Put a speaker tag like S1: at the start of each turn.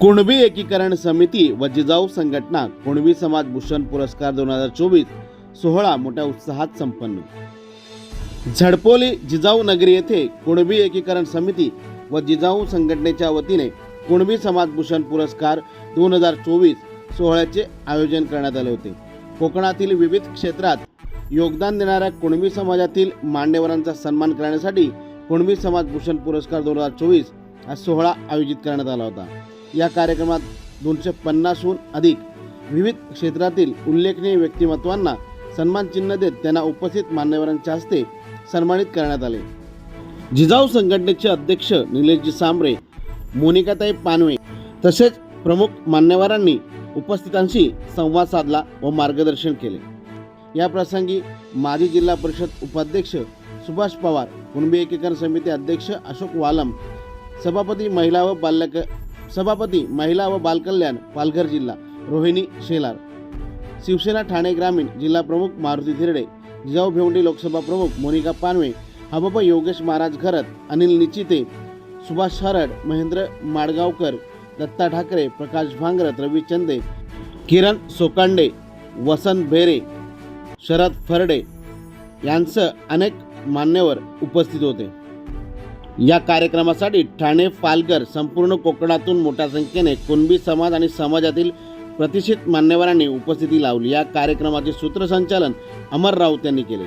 S1: कुणबी एकीकरण समिती व जिजाऊ संघटना कुणबी समाज भूषण पुरस्कार दोन हजार चोवीस सोहळा मोठ्या उत्साहात संपन्न. झडपोली जिजाऊ नगरी येथे कुणबी एकीकरण समिती व जिजाऊ संघटनेच्या वतीने कुणबी समाज भूषण पुरस्कार दोन हजार चोवीस सोहळ्याचे आयोजन करण्यात आले होते. कोकणातील विविध क्षेत्रात योगदान देणाऱ्या कुणबी समाजातील मान्यवरांचा सन्मान करण्यासाठी कुणबी समाज भूषण पुरस्कार दोन हजार चोवीस हा सोहळा आयोजित करण्यात आला होता. या कार्यक्रमात दोनशे पन्नासहून अधिक विविध क्षेत्रातील उल्लेखनीय व्यक्तिमत्वांना सन्मान चिन्ह देत त्यांना उपस्थित मान्यवरांच्या हस्ते सन्मानित करण्यात आले. जिजाऊ संघटनेचे अध्यक्ष निलेशजी सांबरे मोनिकाताई पानवे तसेच प्रमुख मान्यवरांनी उपस्थितांशी संवाद साधला व मार्गदर्शन केले. या प्रसंगी माजी जिल्हा परिषद उपाध्यक्ष सुभाष पवार कुणबी एकीकरण समिती अध्यक्ष अशोक वालम सभापती महिला व बालक सभापती महिला व बालकल्याण पालघर जिल्हा रोहिणी शेलार. शिवसेना ठाणे ग्रामीण जिल्हा प्रमुख मारुती थिरडे जिजाऊ भेवंडी लोकसभा प्रमुख मोनिका पानवे हबप योगेश महाराज घरत अनिल निचिते सुभाष हरड महेंद्र माडगावकर दत्ता ठाकरे प्रकाश भांगरत रवी चंदे किरण सोकांडे वसंत बेरे शरद फरडे यांसह अनेक मान्यवर उपस्थित होते. या कार्यक्रमासाठी ठाणे पालघर संपूर्ण कोकणातून मोठ्या संख्येने कुणबी समाज आणि समाजातील प्रतिष्ठित मान्यवरांनी उपस्थिती लावली. या कार्यक्रमाचे सूत्रसंचालन अमर राऊत यांनी केले.